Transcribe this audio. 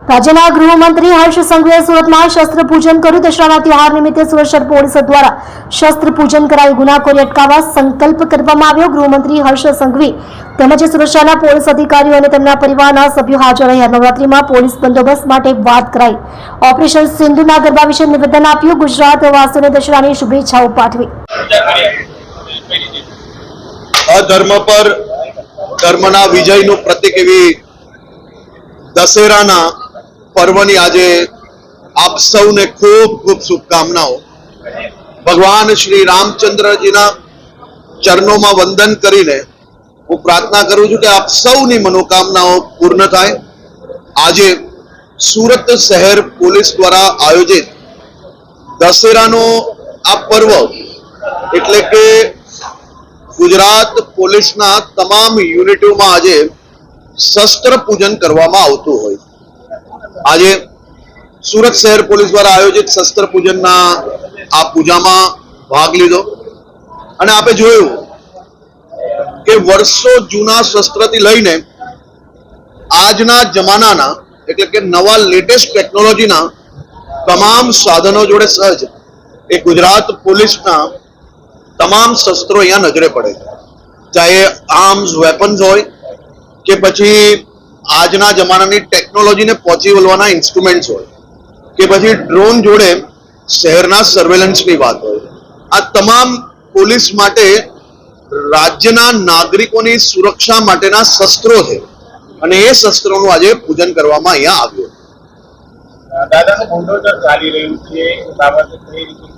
રાજ્યના ગૃહમંત્રી હર્ષ સંઘવીએ સુરતમાં શસ્ત્ર પૂજન કર્યું. દશરાના તહેવાર નિમિત્તે સુરત પોલીસ દ્વારા શસ્ત્ર પૂજન કરાવી ગુનાખોરી અટકાવવા સંકલ્પ કરવામાં આવ્યો. ગૃહમંત્રી હર્ષ સંઘવી તેમજ સુરક્ષાના પોલીસ અધિકારીઓ અને તેમના પરિવારના સભ્યો હાજર રહ્યા. નવરાત્રીમાં પોલીસ બંદોબસ્ત માટે વાત કરાઈ. ઓપરેશન સિંધુના ગરબા વિશે નિવેદન આપ્યું. ગુજરાત વાસીઓને દશરાની શુભેચ્છાઓ પાઠવી. અધર્મ પર ધર્મના વિજયનું પ્રતિક એવી દશેરાના પર્વની આજે આપ સૌને ખૂબ ખૂબ શુભકામનાઓ. ભગવાન શ્રી રામચંદ્રજીના ચરણોમાં વંદન કરીને હું પ્રાર્થના કરું છું કે આપ સૌની મનોકામનાઓ પૂર્ણ થાય. આજે સુરત શહેર પોલીસ દ્વારા આયોજિત દશેરાનો આ પર્વ એટલે કે ગુજરાત પોલીસના તમામ યુનિટોમાં આજે શસ્ત્ર પૂજન કરવામાં આવતું હોય. આજે સુરત શહેર પોલીસ દ્વારા આયોજિત શસ્ત્ર પૂજનના આ પૂજામાં ભાગ લીધો. અને આપે જોયું કે વર્ષો જૂના શસ્ત્રથી લઈને આજના જમાનાના, એટલે કે નવા લેટેસ્ટ ટેકનોલોજીના તમામ સાધનો જોડે સહજ એ ગુજરાત પોલીસના તમામ શસ્ત્રો અહીંયા નજરે પડે છે. ચાહે આર્મ્સ વેપન્સ હોય કે પછી આજના જમાનાની ટેકનોલોજીને પહોંચી વળવાના ઇન્સ્ટ્રુમેન્ટ્સ હોય કે પછી ડ્રોન જોડે શહેરના સર્વેલન્સની વાત હોય. આ તમામ પોલીસ માટે રાજ્યના નાગરિકોની સુરક્ષા માટેના શસ્ત્રો છે. અને એ શસ્ત્રોનું આજે પૂજન કરવામાં અહીંયા આવ્યું. દાદાનું બુલડોઝર ચાલી રહ્યું છે. બાબતે કઈ રીતે?